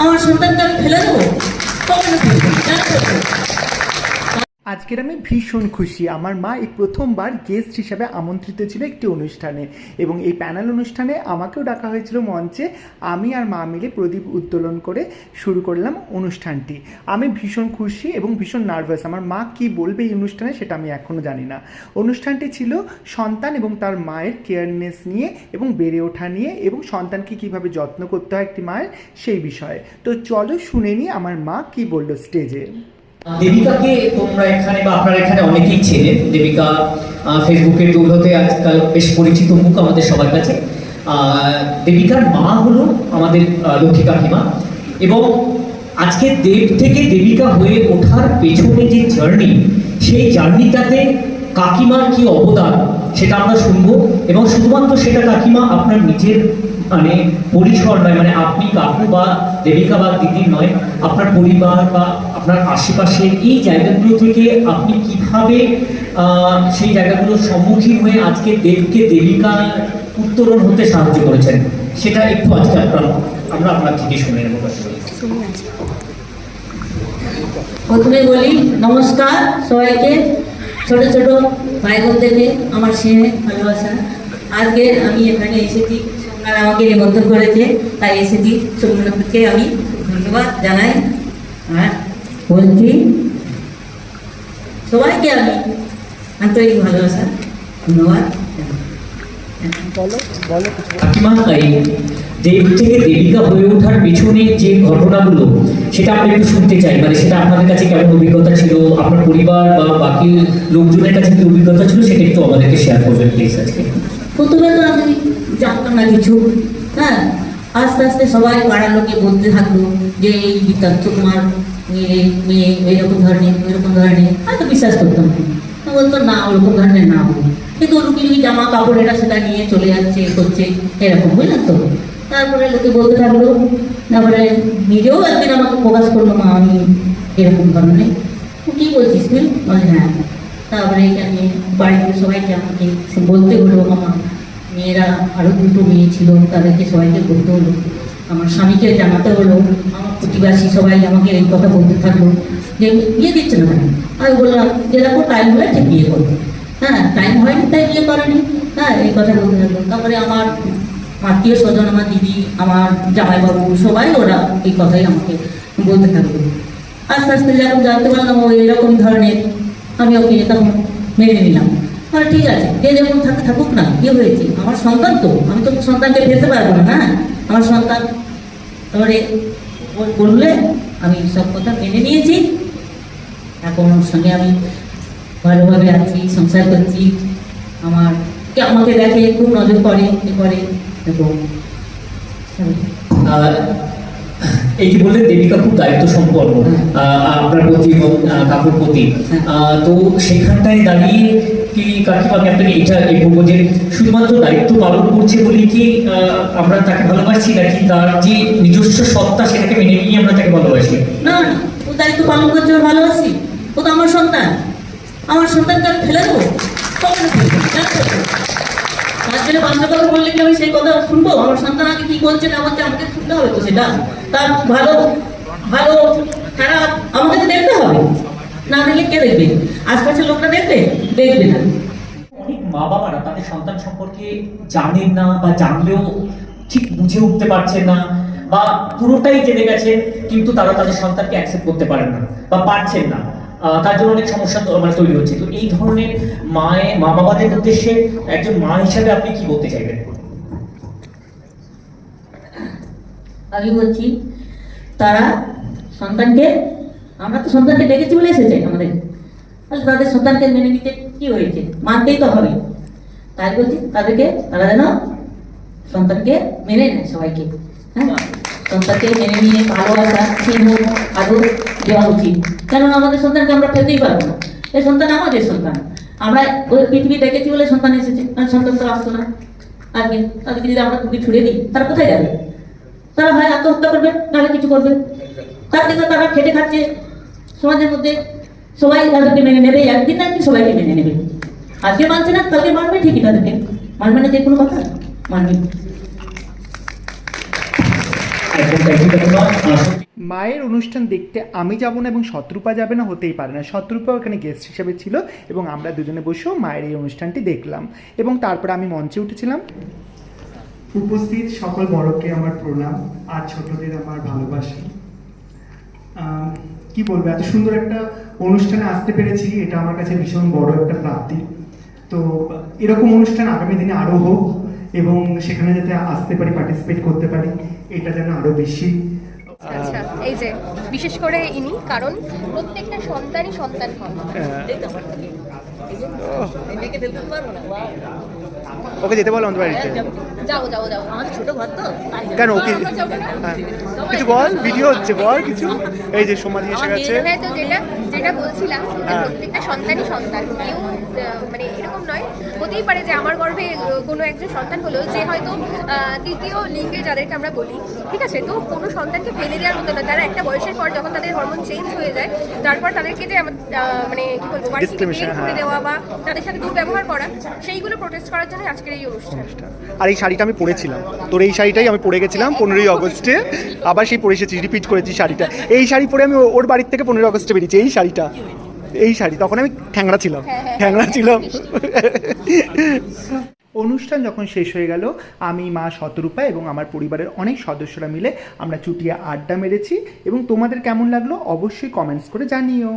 আমার সন্তানকে আমি ফেলে দেবো কখনো ফেলব কেন ফেলব? আজকের আমি ভীষণ খুশি। আমার মা এই প্রথমবার গেস্ট হিসাবে আমন্ত্রিত ছিল একটি অনুষ্ঠানে এবং এই প্যানেল অনুষ্ঠানে আমাকেও ডাকা হয়েছিল মঞ্চে। আমি আর মা মিলে প্রদীপ উত্তোলন করে শুরু করলাম অনুষ্ঠানটি। আমি ভীষণ খুশি এবং ভীষণ নার্ভাস আমার মা কি বলবে এই অনুষ্ঠানে সেটা আমি এখনও জানি না। অনুষ্ঠানটি ছিল সন্তান এবং তার মায়ের কেয়ারনেস নিয়ে এবং বেড়ে ওঠা নিয়ে এবং সন্তানকে কীভাবে যত্ন করতে হয় একটি মায়ের সেই বিষয়ে। তো চলো শুনে নিই আমার মা কি বলল স্টেজে দেবিকাকে তোমরা এখানে বা আপনারা এখানে অনেকেই চেনেন। দেবিকা ফেসবুকের দৌলতে আজকাল বেশ পরিচিত মুখ আমাদের সবার কাছে। দেবিকার মা হলো আমাদের লক্ষ্মী কাকিমা। এবং আজকে দেব থেকে দেবিকা হয়ে ওঠার পেছনে যে জার্নি সেই জার্নিটাতে কাকিমার কি অবদান, সেটা আমরা শুনব। এবং শুধুমাত্র সেটা কাকিমা, আপনার নিজের মানে পরিসর নয় মানে আপনি কাকু বা দেবিকা বা দিদি নয়, আপনার পরিবার বা আপনার আশেপাশে এই জায়গাগুলো থেকে আপনি কীভাবে সেই জায়গাগুলোর সম্মুখীন হয়ে আজকে দেবকে দেবিকা উত্তরণ হতে সাহায্য করেছেন, সেটা একটু আজকে আপনার, আমরা আপনার থেকে শুনে নেব। প্রথমে বলি, নমস্কার সবাইকে, ছোট ছোট ভাই বোনদেরকে আমার স্নেহে ভালোবাসা। আজকে আমি এখানে এসেছি। সোমনাথ আমাকে নিমন্ত্রণ করেছে, তাই এসেছি। সোমনাথকে আমি ধন্যবাদ জানাই। আর বলছি, সবাইকে আমি আন্তরিক ভালোবাসা, ধন্যবাদ দেব থেকে দেবিকা হয়ে ওঠার পিছনে যে ঘটনাগুলো, সেটা আমরা শুনতে চাই। মানে সেটা আপনাদের কাছে কেমন অভিজ্ঞতা ছিল? আপনার পরিবার বা বাকি লোকজনের কাছে কি অভিজ্ঞতা ছিল? সেটা একটু আমাদেরকে শেয়ার করবেন প্লিজ আজকে। প্রথমে তো আমি জানতাম না কিছু। হ্যাঁ আস্তে আস্তে সবাই পাড়ার লোকে বলতে থাকল যে, এই বৃত্তান্ত তোমার মেয়ে মেয়ে এইরকম ধরনের ওইরকম ধরনের। আমি তো বিশ্বাস করতাম। না আমি বলতো না, ওরকম ধরনের না বলো কিন্তু লুকি লুকি জামা কাপড় এটা সেটা নিয়ে চলে যাচ্ছে এ করছে, এরকম, বুঝলেন তো? তারপরে লোকে বলতে থাকল, তারপরে নিজেও একদিন আমাকে প্রকাশ করল, মা, আমি এরকম ধরনের। কি বলছিস তুই বলে হ্যাঁ। তারপরে এখানে বাড়িতে সবাইকে আমাকে বলতে হলো আমার মেয়েরা আরও দুটো মেয়ে ছিল, তাদেরকে সবাইকে বলতে হলো। আমার স্বামীকে জানাতে হলো, আমার প্রতিবাসী সবাই আমাকে এই কথা বলতে থাকল। যে বিয়ে দিচ্ছে না কেন? আমি বললাম, যে দেখো টাইম হলে ঠিক বিয়ে করব হ্যাঁ টাইম হয়নি, তাই বিয়ে করেনি। হ্যাঁ এই কথা বলতে থাকল। তারপরে আমার আত্মীয় স্বজন, আমার দিদি, আমার জামাইবাবু, সবাই ওরা এই কথাই আমাকে বলতে থাকল। আস্তে আস্তে যখন জানতে পারলাম, ও এরকম ধরনের আমি ওকে তখন মেনে নিলাম। আর ঠিক আছে, যে যেমন থাকে থাকুক না কি হয়েছে। আমার সন্তান তো, আমি তো সন্তানকে ফেলতে পারব না হ্যাঁ? আমার সন্তান। তারপরে বললে আমি সব কথা মেনে নিয়েছি। এখন ওর সঙ্গে আমি ভালোভাবে আছি, সংসার করছি। আমার, কে আমাকে দেখে খুব নজর করে এ করে, এবং আর এই যে বললেন দেবিকা খুব দায়িত্ব সম্পন্ন আপনার প্রতি এবং কাকুর প্রতি। তো সেখানটায় দাঁড়িয়ে কি কাকিমা আমি আপনাকে এটা বলব যে শুধুমাত্র দায়িত্ব পালন করছে বলে কি আমরা তাকে ভালোবাসি নাকি তার যে নিজস্ব সত্তা সেটাকে মেনে নিয়ে আমরা তাকে ভালোবাসি? না না ও দায়িত্ব পালন করছে ওর ভালোবাসি। ও তো আমার সন্তান। আমার সন্তানকে আমি ফেলে দেবো? কখনো ফেলব? তার জন্য বাংলা কথা বললে কি আমি সেই কথা শুনব? আমার সন্তান আগে কি করছে না করছে আমাকে শুনতে হবে তো সেটা। তার ভালো ভালো, খারাপ আমাকে তো দেখতে হবে। না দেখলে কে দেখবে? আশপাশের লোকরা দেখবে? দেখবে না। মা বাবারা তাদের সন্তান সম্পর্কে জানেন না বা জানলেও ঠিক বুঝে উঠতে পারছেন না বা পুরোটাই জেনে গেছে, কিন্তু তারা তাদের সন্তানকে অ্যাকসেপ্ট করতে পারেন না বা পারছেন না। তার জন্য অনেক সমস্যা মানে তৈরি হচ্ছে। তো এই ধরনের মায়ে মা বাবাদের উদ্দেশ্যে একজন মা হিসাবে আপনি কি বলতে চাইবেন? আমি বলছি, তারা সন্তানকে, আমরা তো সন্তানকে ডেকেছি বলে এসেছে আমাদের। তাহলে তাদের সন্তানকে মেনে নিতে কি হয়েছে? মানতেই তো হবে। তাই বলছি, তাদেরকে তারা যেন সন্তানকে মেনে নেয় সবাইকে। হ্যাঁ? সন্তানকে মেনে নিয়ে ভালোবাসা, স্নেহ, আদর দেওয়া উচিত। কেননা আমাদের সন্তানকে আমরা ফেলতেই পারব না। এই সন্তান আমাদের সন্তান। আমরা ওই পৃথিবী দেখেছি বলে সন্তান এসেছে। আর সন্তান তো আসতো না। আজকে তাদেরকে যদি আমরা তুমি ছুড়ে দিই, তারা কোথায় যাবে? তারা হয় আত্মহত্যা করবে, নাহলে কিছু করবে? তার থেকে তারা খেটে খাচ্ছে। সমাজের মধ্যে সবাই তাদেরকে মেনে নেবে, একদিন না একদিন সবাইকে মেনে নেবে। আজকে মানছে না, কালকে মানবে ঠিকই তাদেরকে। মানবে না যে কোনো কথা, মানবে। মায়ের অনুষ্ঠান দেখতে আমি যাব না এবং শত্রুপা যাবে না হতেই পারে না। শত্রুপা ওখানে গেস্ট হিসেবে ছিল এবং আমরা দুজনে বসেও মায়ের এই অনুষ্ঠানটি দেখলাম। এবং তারপরে আমি মঞ্চে উঠেছিলাম। উপস্থিত সকল বড়কে আমার প্রণাম, আর ছোটদের আমার ভালোবাসা। কি বলব, এত সুন্দর একটা অনুষ্ঠানে আসতে পেরেছি, এটা আমার কাছে ভীষণ বড় একটা প্রাপ্তি। তো এরকম অনুষ্ঠান আগামী দিনে আরও হোক এবং সেখানে যাতে আসতে পারি পার্টিসিপেট করতে পারি। এটা যেন আরও বেশি আচ্ছা এই যে বিশেষ করে ইনি কারণ প্রত্যেকটা সন্তানই সন্তান হয়। ওকে যেতে বলো আমাদের বাড়িতে যাও যাও যাও আমাদের ছোট ঘর তো কেন ওকে? হ্যাঁ। কিছু বল ভিডিও হচ্ছে বল কিছু এই যে সমাধি এসে গেছে হ্যাঁ তো যেটা যেটা বলছিলাম হ্যাঁ। প্রত্যেকটা সন্তানই সন্তান। কেউ মানে এরকম নয় হতেই পারে যে আমার গর্ভে কোনো একজন সন্তান হলো যে হয়তো তৃতীয় লিঙ্গে যাদেরকে আমরা বলি ঠিক আছে? তো কোনো সন্তানকে ফেলে দেওয়ার মতো না। তারা একটা বয়সের পর যখন তাদের হরমোন চেঞ্জ হয়ে যায় তারপর তাদেরকে যে মানে কি বলব করে হ্যাঁ। দেওয়া বা তাদের সাথে দুর্ব্যবহার করা সেইগুলো প্রোটেস্ট করার জন্য আজকের এই অনুষ্ঠান। আর এই শাড়িটা আমি পরেছিলাম। তোর এই শাড়িটাই আমি পরে গেছিলাম পনেরোই অগস্টে আবার সেই পরে এসেছি রিপিট করেছি শাড়িটা। এই শাড়ি পরে আমি ওর বাড়ির থেকে পনেরোই অগস্টে বেরিয়েছি এই শাড়িটা। এই শাড়ি তখন আমি ঠ্যাংরা ছিলাম। ঠ্যাংরা ছিলাম। অনুষ্ঠান যখন শেষ হয়ে গেল আমি মা শতরূপা এবং আমার পরিবারের অনেক সদস্যরা মিলে আমরা চুটিয়া আড্ডা মেরেছি এবং তোমাদের কেমন লাগল অবশ্যই কমেন্টস করে জানিও।